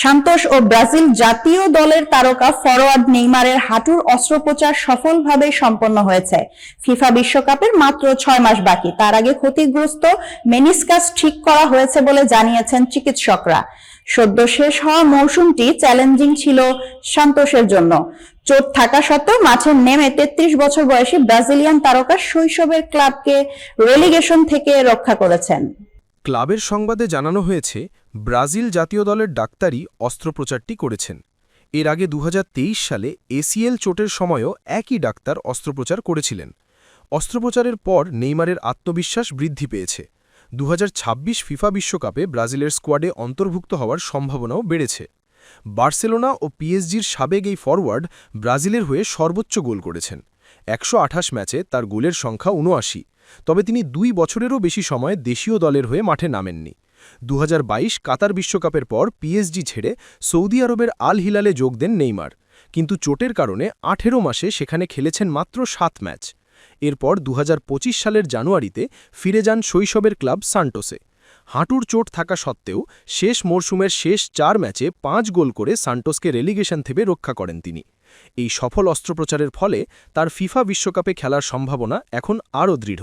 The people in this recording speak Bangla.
সান্তোস ও ব্রাজিল জাতীয় দলের তারকা ফরোয়ার্ড নেইমারের হাঁটুর অস্ত্রোপচার সফলভাবে সম্পন্ন হয়েছে। ফিফা বিশ্বকাপের মাত্র ছয় মাস বাকি। তার আগে ক্ষতিগ্রস্ত মেনিসকাস ঠিক করা হয়েছে বলে জানিয়েছেন চিকিৎসকরা। সদ্য শেষ হওয়া মৌসুমটি চ্যালেঞ্জিং ছিল সান্তোসের জন্য। চোট থাকা সত্ত্বেও মাঠে নেমে তেত্রিশ বছর বয়সী ব্রাজিলিয়ান তারকা শৈশবের ক্লাবকে রেলিগেশন থেকে রক্ষা করেছেন। ক্লাবের সংবাদে জানানো হয়েছে, ব্রাজিল জাতীয় দলের ডাক্তারই অস্ত্রোপচারটি করেছেন। এর আগে দু হাজার তেইশ সালে এসিএল চোটের সময়ও একই ডাক্তার অস্ত্রোপচার করেছিলেন। অস্ত্রোপচারের পর নেইমারের আত্মবিশ্বাস বৃদ্ধি পেয়েছে। দু হাজার ছাব্বিশ ফিফা বিশ্বকাপে ব্রাজিলের স্কোয়াডে অন্তর্ভুক্ত হওয়ার সম্ভাবনাও বেড়েছে। বার্সেলোনা ও পিএসজির সাবেক এই ফরওয়ার্ড ব্রাজিলের হয়ে সর্বোচ্চ গোল করেছেন। একশো আঠাশ ম্যাচে তার গোলের সংখ্যা উনআশি তবে তিনি দুই বছরেরও বেশি সময় দেশীয় দলের হয়ে মাঠে নামেননি। দুহাজার বাইশ কাতার বিশ্বকাপের পর পিএসজি ছেড়ে সৌদি আরবের আল হিলালে যোগ দেন নেইমার। কিন্তু চোটের কারণে আঠেরো মাসে সেখানে খেলেছেন মাত্র সাত ম্যাচ। এরপর দুহাজার পঁচিশ সালের জানুয়ারিতে ফিরে যান শৈশবের ক্লাব সান্টোসে হাঁটুর চোট থাকা সত্ত্বেও শেষ মরশুমের শেষ চার ম্যাচে পাঁচ গোল করে সান্টোসকে রেলিগেশন থেকে রক্ষা করেন তিনি। এই সফল অস্ত্রোপচারের ফলে তার ফিফা বিশ্বকাপে খেলার সম্ভাবনা এখন আরও দৃঢ়।